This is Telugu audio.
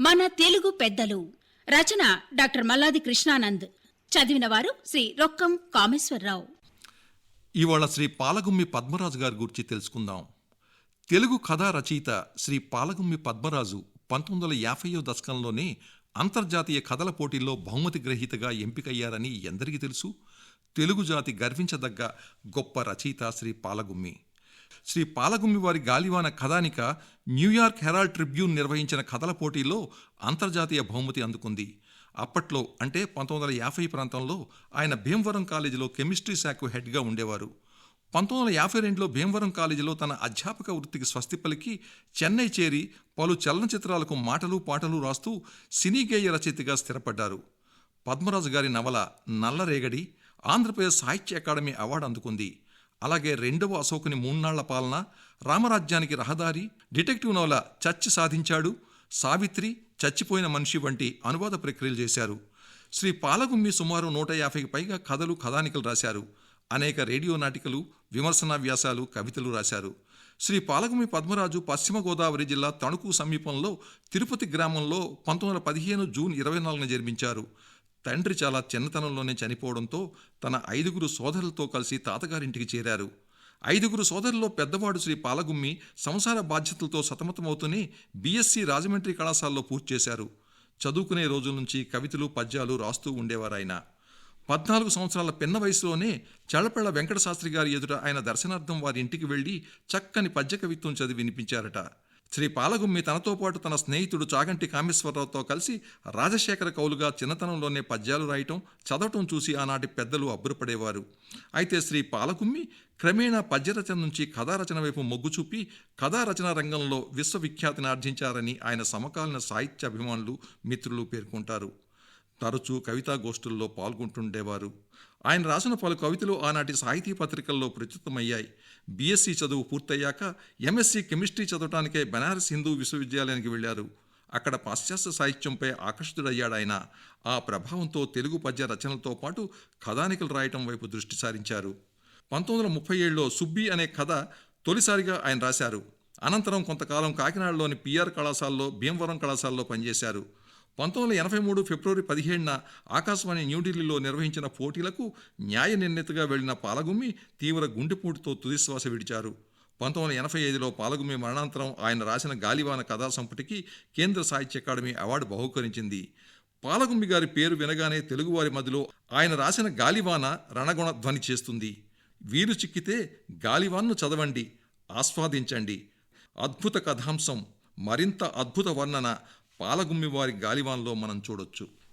మన తెలుగు పెద్దలు. రచన డాక్టర్ మల్లాది కృష్ణానంద్. చదివిన వారు శ్రీ రొక్కం కామేశ్వరరావు. ఇవాళ శ్రీ పాలగుమ్మి పద్మరాజు గారి గురించి తెలుసుకుందాం. తెలుగు కథా రచయిత శ్రీ పాలగుమ్మి పద్మరాజు పంతొమ్మిది వందల యాభైయో దశకంలోనే అంతర్జాతీయ కథల పోటీల్లో బహుమతి గ్రహీతగా ఎంపికయ్యారని ఎందరికీ తెలుసు. తెలుగు జాతి గర్వించదగ్గ గొప్ప రచయిత శ్రీ పాలగుమ్మి. శ్రీ పాలగుమ్మి వారి గాలివాన కథానిక న్యూయార్క్ హెరాల్డ్ ట్రిబ్యూన్ నిర్వహించిన కథల పోటీలో అంతర్జాతీయ బహుమతి అందుకుంది. అప్పట్లో అంటే పంతొమ్మిది వందల యాభై ప్రాంతంలో ఆయన భీమవరం కాలేజీలో కెమిస్ట్రీ శాఖ హెడ్గా ఉండేవారు. పంతొమ్మిది వందల యాభై రెండులో భీమవరం కాలేజీలో తన అధ్యాపక వృత్తికి స్వస్తి పలికి చెన్నై చేరి పలు చలనచిత్రాలకు మాటలు పాటలు రాస్తూ సినీ గేయ రచయితగా స్థిరపడ్డారు. పద్మరాజు గారి నవల నల్లరేగడి ఆంధ్రప్రదేశ్ సాహిత్య అకాడమీ అవార్డు అందుకుంది. అలాగే రెండవ అశోకుని మూన్నాళ్ళ పాలన రామరాజ్యానికి రహదారి డిటెక్టివ్ నవల చచ్చి సాధించాడు సావిత్రి చచ్చిపోయిన మనిషి వంటి అనువాద ప్రక్రియలు చేశారు. శ్రీ పాలగుమ్మి సుమారు నూట యాభైకి పైగా కథలు కథానికలు రాశారు. అనేక రేడియో నాటికలు విమర్శనా వ్యాసాలు కవితలు రాశారు. శ్రీ పాలగుమి పద్మరాజు పశ్చిమ గోదావరి జిల్లా తణుకు సమీపంలో తిరుపతి గ్రామంలో పంతొమ్మిది వందల పదిహేను జూన్ ఇరవై నాలుగున జన్మించారు. తండ్రి చాలా చిన్నతనంలోనే చనిపోవడంతో తన ఐదుగురు సోదరులతో కలిసి తాతగారింటికి చేరారు. ఐదుగురు సోదరుల్లో పెద్దవాడు శ్రీ పాలగుమ్మి సంసార బాధ్యతలతో సతమతమవుతూనే బీఎస్సీ రాజమండ్రి కళాశాలలో పూర్తి చేశారు. చదువుకునే రోజుల నుంచి కవితలు పద్యాలు రాస్తూ ఉండేవారాయన. పద్నాలుగు సంవత్సరాల పిన్న వయసులోనే చళ్ళపళ్ళ వెంకటశాస్త్రి గారి ఎదుట ఆయన దర్శనార్థం వారి ఇంటికి వెళ్ళి చక్కని పద్య కవిత్వం చదివి వినిపించారట. శ్రీ పాలగుమ్మి తనతో పాటు తన స్నేహితుడు చాగంటి కామేశ్వరరావుతో కలిసి రాజశేఖర కౌలుగా చిన్నతనంలోనే పద్యాలు రాయటం చదవటం చూసి ఆనాటి పెద్దలు అబ్బురపడేవారు. అయితే శ్రీ పాలగుమ్మి క్రమేణా పద్యరచన నుంచి కథారచన వైపు మొగ్గు చూపి కథారచన రంగంలో విశ్వవిఖ్యాతిని ఆర్జించారని ఆయన సమకాలీన సాహిత్య అభిమానులు మిత్రులు పేర్కొంటారు. తరచూ కవితా గోష్ఠుల్లో పాల్గొంటుండేవారు. ఆయన రాసిన పలు కవితలు ఆనాటి సాహితీ పత్రికల్లో ప్రచురితమయ్యాయి. బీఎస్సీ చదువు పూర్తయ్యాక ఎంఎస్సీ కెమిస్ట్రీ చదవటానికే బనారస్ హిందూ విశ్వవిద్యాలయానికి వెళ్ళారు. అక్కడ పాశ్చాత్య సాహిత్యంపై ఆకర్షితుడయ్యాడు ఆయన. ఆ ప్రభావంతో తెలుగు పద్య రచనలతో పాటు కథానికలు రాయటం వైపు దృష్టి సారించారు. పంతొమ్మిది వందల ముప్పై ఏడులో సుబ్బి అనే కథ తొలిసారిగా ఆయన రాశారు. అనంతరం కొంతకాలం కాకినాడలోని పిఆర్ కళాశాలలో భీమవరం కళాశాలలో పనిచేశారు. పంతొమ్మిది వందల ఎనభై మూడు ఫిబ్రవరి పదిహేడున ఆకాశవాణి న్యూఢిల్లీలో నిర్వహించిన పోటీలకు న్యాయ నిర్ణేతగా వెళ్ళిన పాలగుమ్మి తీవ్ర గుండెపోటుతో తుదిశ్వాస విడిచారు. పంతొమ్మిది వందల ఎనభై ఐదులో పాలగుమ్మి మరణాంతరం ఆయన రాసిన గాలివాన కథా సంపుటికి కేంద్ర సాహిత్య అకాడమీ అవార్డు బహుకరించింది. పాలగుమ్మి గారి పేరు వినగానే తెలుగువారి మధ్యలో ఆయన రాసిన గాలివాన రణగుణ ధ్వని చేస్తుంది. వీరు చిక్కితే గాలివాన్ను చదవండి ఆస్వాదించండి. అద్భుత కథాంశం మరింత అద్భుత వర్ణన పాలగుమ్మి వారి గాలివాన్లో మనం చూడొచ్చు.